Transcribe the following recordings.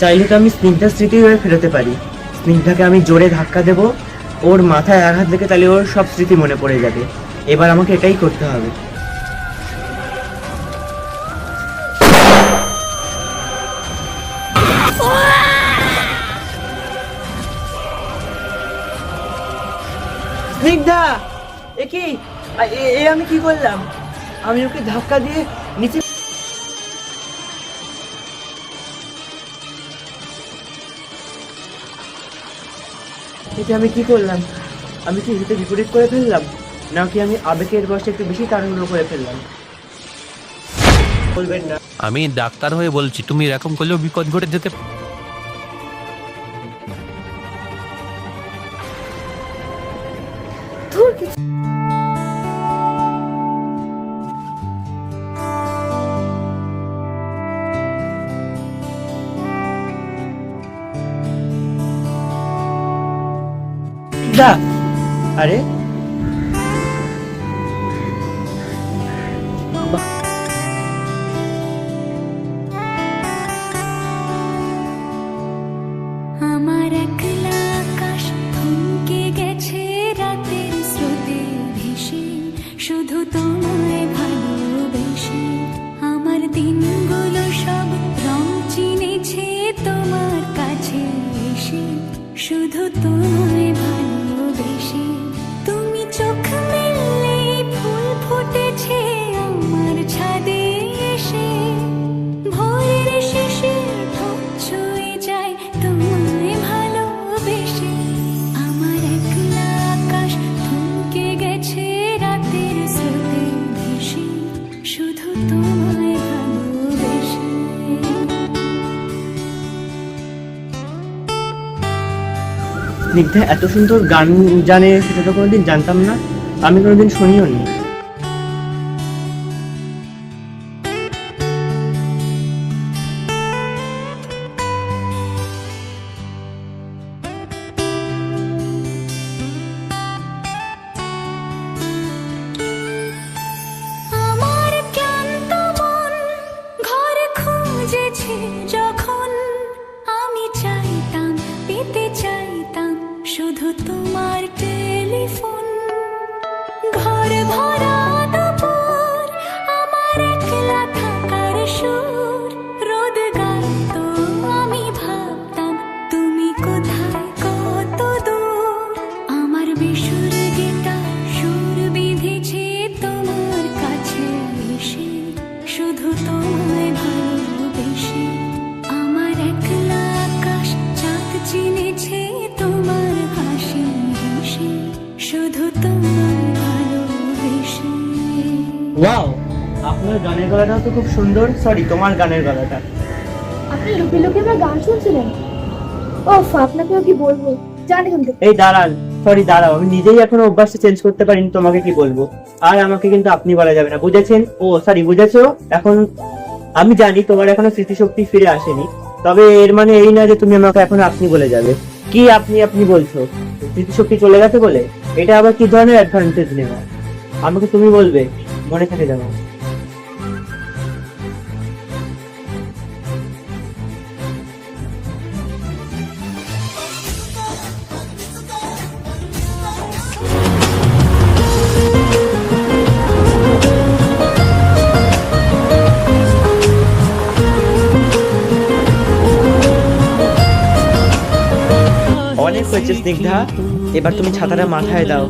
চাইলে তো আমি স্নিগ্ধার স্মৃতি হয়ে ফেরোতে পারি। স্নিগ্ধাকে আমি জোরে ধাক্কা দেব, ওর মাথায় আঘাত লেগে তাহলে ওর সব স্মৃতি মনে পড়ে যাবে। এবার আমাকে এটাই করতে হবে। স্নিগ্ধা এ আমি কি করলাম? আমি ওকে ধাক্কা দিয়ে নিচে এটা আমি কি করলাম? আমি কি হিতে বিপরীত করে ফেললাম? নাকি আমি আবেগের বসে একটু বেশি তাড়াহুড়ো করে ফেললাম? বলবেন না। আমি ডাক্তার হয়ে বলছি, তুমি এরকম করলেও বিপদ ঘটে যেতে স্রোতে ভেসে শুধু তোমায় আমার দিনগুলো সব চিনেছে তোমার কাছে শুধু স্নিগ্ধা এত সুন্দর গান জানে সেটা তো কোনোদিন জানতাম না। আমি কোনোদিন শুনিও নি। ঘর খুঁজেছে। শুধু তোমার টেলিফোন। ঘর ভরা আমার থাকার সুর। রোদ আমি ভাবতাম, তুমি কোথায় কত দূর? আমার সুর তোমার কাছে শুধু আমার একলা আকাশ চাঁদ চিনেছে ওয়াও আপনার গানের গলাটাও তো খুব সুন্দর। সরি তোমার গানের গলাটা। আপনি লুকিয়ে লুকিয়ে আমার গান শুনছিলেন? ওফ আপনাকেও কি বলব? জান থেকে এই দাঁড়ান। সরি দাঁড়াও। আমি নিজেই এখনও অভ্যাসটা চেঞ্জ করতে পারিনি তোমাকে কি বলব? আর আমাকে কিন্তু আপনি বলা যাবে না। বুঝেছেন? ও সরি বুঝেছ? এখন আমি জানি তোমার এখনও স্মৃতিশক্তি ফিরে আসেনি। তবে এর মানে এই না যে তুমি আমাকে এখন আপনি বলে যাবে। কি আপনি আপনি বলছো? স্মৃতিশক্তি চলে গেছে বলে? এটা আবার কি ধরনের অ্যাডভান্টেজ নেওয়া আমাকে তুমি বলবে, মনে থাকে যাব অনেক হয়েছে স্নিগ্ধা। এবার তুমি ছাতাটা মাথায় দাও।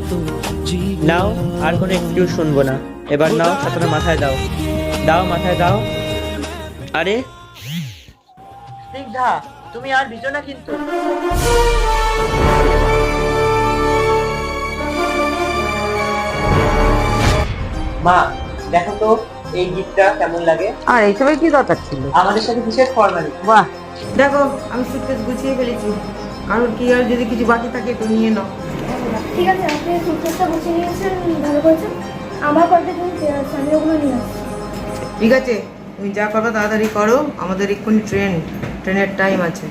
নাও আর কোনো এক্সকিউজ শুনব না। এবার নাও ছাতাটা মাথায় দাও। দাও মাথায় দাও। আরে? স্নিগ্ধা তুমি আর ভিজো না কিন্তু। মা দেখো তো এই গীতটা কেমন লাগে? আর এইসবের কি দরকার ছিল? আমাদের সাথে বিশেষ ফর্মালিটি বাহ। দেখো আমি সুটকেস গুছিয়ে ফেলেছি। কারোর কি আর যদি কিছু বাকি থাকে একটু নিয়ে নাও। ঠিক আছে আপনি সুটকেসটা গুছিয়ে নিয়েছেন ভালো করেছেন আমার জিনিস আছে আমি ওগুলো নিয়ে আসছি ঠিক আছে তুমি যা করবে তাড়াতাড়ি করো আমাদের এক্ষুনি ট্রেন ট্রেনের টাইম আছে।